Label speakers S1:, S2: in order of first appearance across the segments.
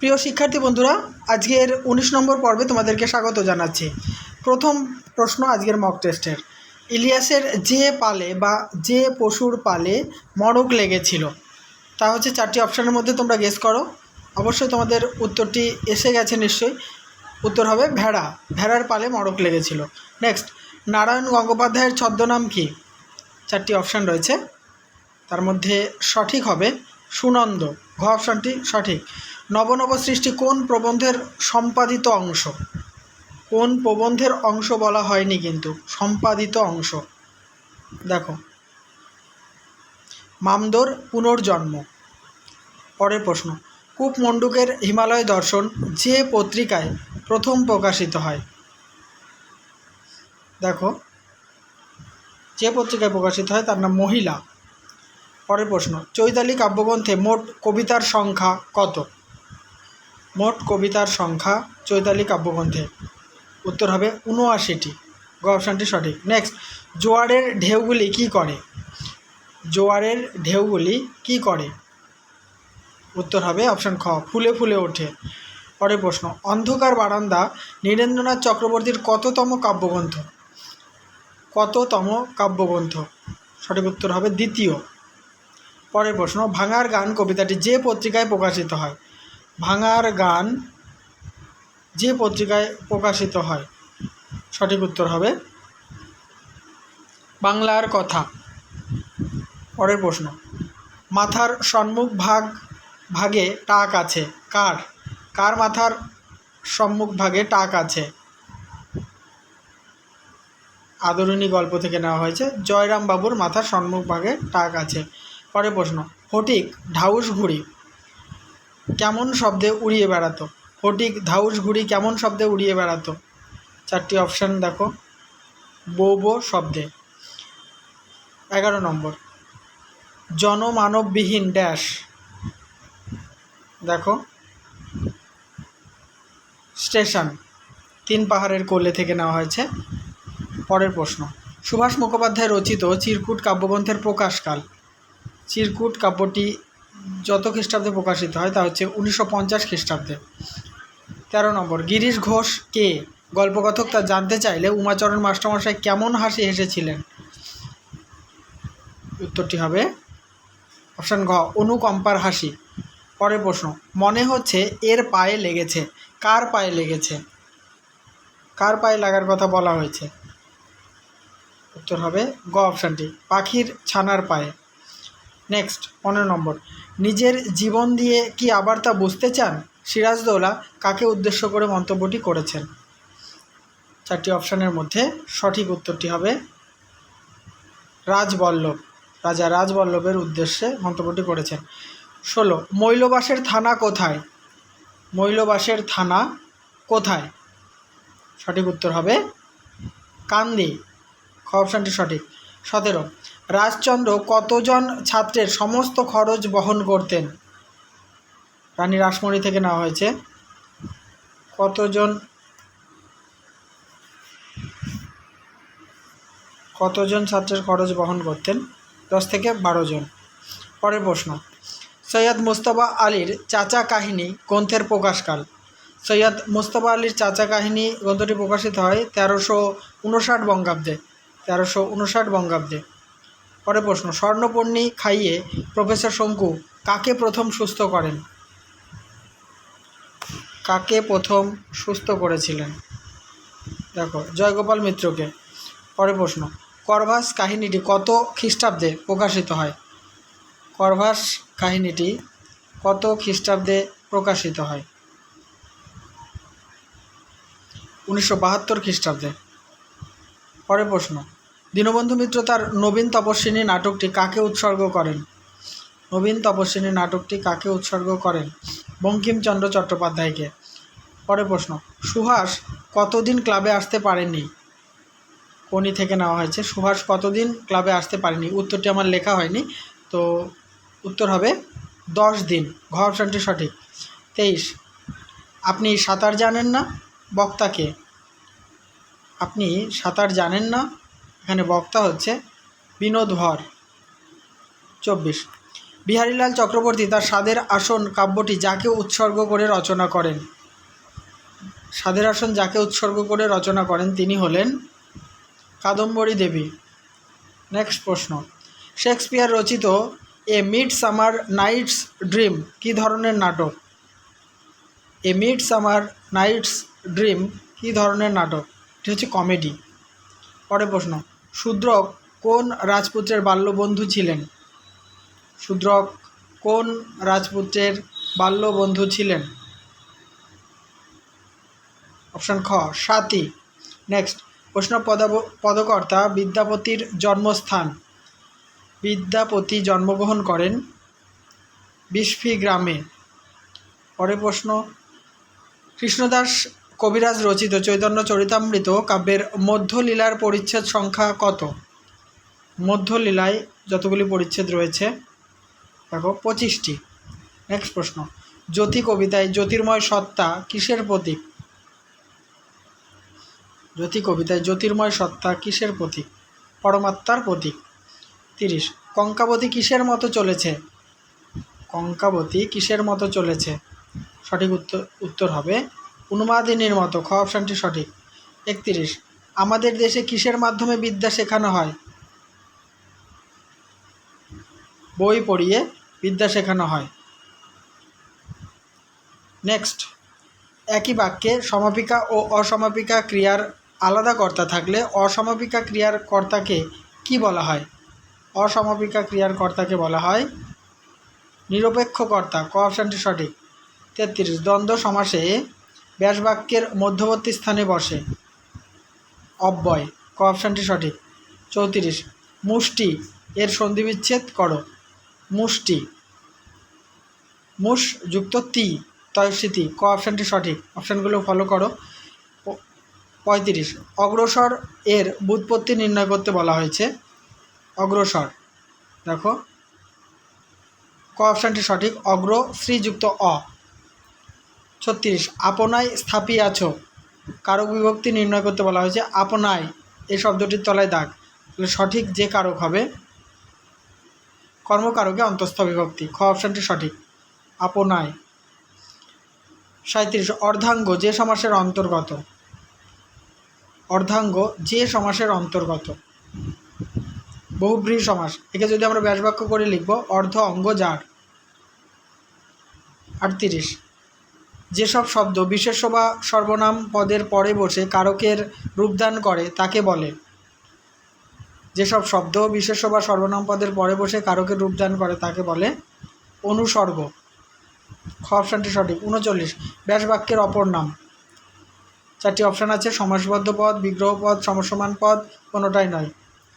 S1: প্রিয় শিক্ষার্থী বন্ধুরা, আজকের উনিশ নম্বর পর্বে তোমাদেরকে স্বাগত জানাচ্ছি। প্রথম প্রশ্ন আজকের মক টেস্টের ইলিয়াসের যে পালে বা যে পশুর পালে মড়ক লেগেছিল, তা হচ্ছে চারটি অপশানের মধ্যে তোমরা গেস করো। অবশ্যই তোমাদের উত্তরটি এসে গেছে নিশ্চয়ই। উত্তর হবে ভেড়া। ভেড়ার পালে মড়ক লেগেছিল। নেক্সট নারায়ণ গঙ্গোপাধ্যায়ের ছদ্মনাম কি? চারটি অপশান রয়েছে। তার মধ্যে সঠিক হবে সুনন্দ। ঘ অপশানটি সঠিক। নবনব সৃষ্টি কোন প্রবন্ধের সম্পাদিত অংশ? কোন প্রবন্ধের অংশ বলা হয়নি কিন্তু, সম্পাদিত অংশ। দেখো। মামদোর পুনর্জন্ম। পরের প্রশ্ন। কূপ মণ্ডুকের হিমালয় দর্শন যে পত্রিকায় প্রথম প্রকাশিত হয়? দেখো। যে পত্রিকায় প্রকাশিত হয় তার নাম মহিলা। পরের প্রশ্ন। চৈতালি কাব্যগ্রন্থে মোট কবিতার সংখ্যা কত? মোট কবিতার সংখ্যা চৈতালি কাব্যগ্রন্থে। উত্তর হবে উনআশিটি গ অপশানটি সঠিক। নেক্সট জোয়ারের ঢেউগুলি কি করে? জোয়ারের ঢেউগুলি কি করে? উত্তর হবে অপশান খ, ফুলে ফুলে ওঠে। পরের প্রশ্ন, অন্ধকার বারান্দা নীরেন্দ্রনাথ চক্রবর্তীর কততম কাব্যগ্রন্থ? কততম কাব্যগ্রন্থ? সঠিক উত্তর হবে দ্বিতীয়। পরের প্রশ্ন, ভাঙার গান কবিতাটি যে পত্রিকায় প্রকাশিত হয়? ভাঙার গান যে পত্রিকায় প্রকাশিত হয়, সঠিক উত্তর হবে বাংলার কথা। পরের প্রশ্ন, মাথার সম্মুখ ভাগ, ভাগে টাক আছে, কার? কার মাথার সম্মুখ ভাগে টাক আছে? আদরণী গল্প থেকে নেওয়া হয়েছে জয়রাম বাবুর মাথার সম্মুখ ভাগে টাক আছে। পরের প্রশ্ন, ফটিক, ঢাউস ঘুড়ি কেমন শব্দে উড়িয়ে বেড়াতো? ফটিক ধাউস ঘুড়ি কেমন শব্দে উড়িয়ে বেড়াতো? চারটি অপশান দেখো। বো শব্দে। এগারো নম্বর। জনমানববিহীন ড্যাশ দেখো। স্টেশন তিন পাহাড়ের কোলে থেকে নেওয়া হয়েছে। পরের প্রশ্ন। সুভাষ মুখোপাধ্যায় রচিত চিরকুট কাব্যগ্রন্থের প্রকাশকাল। চিরকুট কাব্যটি যত খ্রিস্টাব্দে প্রকাশিত হয়, তা হচ্ছে উনিশশো পঞ্চাশ খ্রিস্টাব্দে। তেরো নম্বর, গিরিশ ঘোষ কে? গল্পকথক তা জানতে চাইলে উমাচরণ মাস্টারমশাই কেমন হাসি হেসেছিলেন? উত্তরটি হবে অপশান ঘ, অনুকম্পার হাসি। পরের প্রশ্ন, মনে হচ্ছে এর পায়ে লেগেছে। কার পায়ে লেগেছে? কার পায়ে লাগার কথা বলা হয়েছে? উত্তর হবে গ, অপশানটি, পাখির ছানার পায়ে। নেক্সট পনেরো নম্বর। নিজের জীবন দিয়ে কি আবার তা বুঝতে চান? সিরাজদৌলা কাকে উদ্দেশ্য করে মন্তব্যটি করেছেন? চারটি অপশানের মধ্যে সঠিক উত্তরটি হবে রাজবল্লভ। রাজা রাজবল্লভের উদ্দেশ্যে মন্তব্যটি করেছেন। ষোলো, মৈলবাসের থানা কোথায়? মৈলবাসের থানা কোথায়? সঠিক উত্তর হবে কান্দি। খ অপশানটি সঠিক। সতেরো রাজচন্দ্র কতজন ছাত্রের সমস্ত খরচ বহন করতেন? রানী রাসমণি থেকে নেওয়া হয়েছে। কতজন কতজন ছাত্রের খরচ বহন করতেন? দশ থেকে বারো জন। পরের প্রশ্ন। সৈয়দ মুস্তফা আলীর চাচা কাহিনী গ্রন্থের প্রকাশকাল। সৈয়দ মুস্তফা আলীর চাচা কাহিনী গ্রন্থটি প্রকাশিত হয় তেরোশো উনষাট বঙ্গাব্দে। তেরোশো উনষাট বঙ্গাব্দে। পরের প্রশ্ন স্বর্ণপর্ণী খাইয়ে প্রফেসর শঙ্কু কাকে প্রথম সুস্থ করেন? কাকে প্রথম সুস্থ করেছিলেন? দেখো, জয়গোপাল মিত্রকে। পরের প্রশ্ন, করভাস কাহিনীটি কত খ্রিস্টাব্দে প্রকাশিত হয়? করভাস কাহিনীটি কত খ্রিস্টাব্দে প্রকাশিত হয়? উনিশশো বাহাত্তর খ্রিস্টাব্দে। পরের প্রশ্ন দীনবন্ধু মিত্র তার নবীন তপস্বিনী নাটকটি কাকে উৎসর্গ করেন? নবীন তপস্বিনী নাটকটি কাকে উৎসর্গ করেন? বঙ্কিমচন্দ্র চট্টোপাধ্যায়কে। পরে প্রশ্ন, সুহাস কতদিন ক্লাবে আসতে পারেনি কোনি থেকে নেওয়া হয়েছে? সুহাস কতদিন ক্লাবে আসতে পারেনি উত্তরটি আমার লেখা হয়নি। তো উত্তর হবে, দশ দিন। ঘ অপশানটি সঠিক। তেইশ, আপনি সাঁতার জানেন না? বক্তাকে আপনি সাঁতার জানেন না? এখানে বক্তা হচ্ছে বিনোদ ভর চব্বিশ। বিহারীলাল চক্রবর্তী তার স্বাদের আসন কাব্যটি যাকে উৎসর্গ করে রচনা করেন। স্বাদের আসন যাকে উৎসর্গ করে রচনা করেন তিনি হলেন কাদম্বরী দেবী। নেক্সট প্রশ্ন। শেক্সপিয়ার রচিত a midsummer night's dream কী ধরনের নাটক? A midsummer night's dream কী ধরনের নাটক? এটি হচ্ছে কমেডি। পরের প্রশ্ন। শূদ্রক কোন রাজপুত্রের বাল্যবন্ধু ছিলেন? শূদ্রক কোন রাজপুত্রের বাল্যবন্ধু ছিলেন? অপশান খ, সাতি। নেক্সট প্রশ্ন পদাব পদকর্তা বিদ্যাপতির জন্মস্থান। বিদ্যাপতি জন্মগ্রহণ করেন বিস্ফি গ্রামে। পরের প্রশ্ন, কৃষ্ণদাস কবিরাজ রচিত চৈতন্য চরিতামৃত কাব্যের মধ্যলীলার পরিচ্ছেদ সংখ্যা কত? মধ্যলীলায় যতগুলি পরিচ্ছেদ রয়েছে, দেখো, পঁচিশটি। নেক্সট প্রশ্ন, জ্যোতি কবিতায় জ্যোতির্ময় সত্তা কিসের প্রতীক? জ্যোতি কবিতায় জ্যোতির্ময় সত্তা কিসের প্রতীক? পরমাত্মার প্রতীক। তিরিশ, কঙ্কাবতী কিসের মতো চলেছে? কঙ্কাবতী কিসের মতো চলেছে? সঠিক উত্তর উত্তর হবে উন্মাদিনীর মতো, খ অপশানটি সঠিক। একত্রিশ, আমাদের দেশে কিসের মাধ্যমে বিদ্যা শেখানো হয়? বই পড়িয়ে বিদ্যা শেখানো হয়। নেক্সট, একই বাক্যে সমাপিকা ও অসমাপিকা ক্রিয়ার আলাদা কর্তা থাকলে অসমাপিকা ক্রিয়ার কর্তাকে কি বলা হয়? অসমাপিকা ক্রিয়ার কর্তাকে বলা হয় নিরপেক্ষ কর্তা। ক অপশানটি সঠিক। তেত্রিশ, দ্বন্দ্ব সমাসে ব্যাসবাক্যের মধ্যবর্তী স্থানে বসে। অব্যয়, ক অপশানটি সঠিক। চৌত্রিশ, মুষ্টি, এর সন্ধিবিচ্ছেদ করো। মুষ্টি, মুষ যুক্ত তি তয়স্মৃতি ক অপশানটি সঠিক। অপশানগুলো ফলো করো। পঁয়ত্রিশ, অগ্রসর এর বুৎপত্তি নির্ণয় করতে বলা হয়েছে। অগ্রসর, দেখো। ক অপশানটি সঠিক অগ্র শ্রীযুক্ত অ। ছত্রিশ। আপনায় স্থাপিয়াছ কারক বিভক্তি নির্ণয় করতে বলা হয়েছে আপনায় এই শব্দটির তলায় দাগ। তাহলে সঠিক যে কারক হবে? কর্মকারকে অন্তস্থ বিভক্তি। খ অপশানটি সঠিক। আপনায় সাঁত্রিশ অর্ধাঙ্গ যে সমাসের অন্তর্গত। অর্ধাঙ্গ যে সমাসের অন্তর্গত। বহুব্রীহি সমাস। একে যদি আমরা ব্যাসবাক্য করে লিখব, অর্ধ অঙ্গ যার। আটত্রিশ। যেসব শব্দ বিশেষ্য বা সর্বনাম পদের পরে বসে কারকের রূপদান করে, তাকে বলে। যেসব শব্দ বিশেষ্য বা সর্বনাম পদের পরে বসে কারকের রূপদান করে, তাকে বলে অনুসর্গ। খ অপশানটি সঠিক। উনচল্লিশ। ব্যাসবাক্যের অপর নাম। চারটি অপশান আছে, সমাসবদ্ধ পদ, বিগ্রহ পদ, সমসমান পদ, কোনোটাই নয়।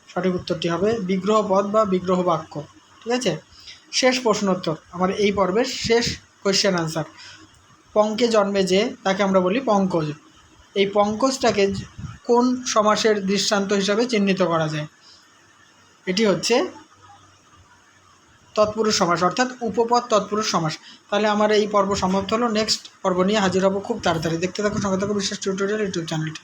S1: সঠিক উত্তরটি হবে বিগ্রহ পদ বা বিগ্রহ বাক্য। ঠিক আছে? শেষ প্রশ্নোত্তর। আমার এই পর্বের শেষ কোয়েশ্চেন আনসার পঙ্কে জন্মে যে, তাকে আমরা বলি পঙ্কজ। এই পঙ্কজটাকে কোন সমাসের দৃষ্টান্ত হিসাবে চিহ্নিত করা যায়? এটি হচ্ছে তৎপুরুষ সমাস, অর্থাৎ উপপদ তৎপুরুষ সমাস। তাহলে আমার এই পর্ব সমাপ্ত হলো। নেক্সট পর্ব নিয়ে হাজির হব খুব তাড়াতাড়ি। দেখতে থাকুন সঙ্গে থাকুন বিশেষ টিউটোরিয়াল ইউটিউব চ্যানেলটি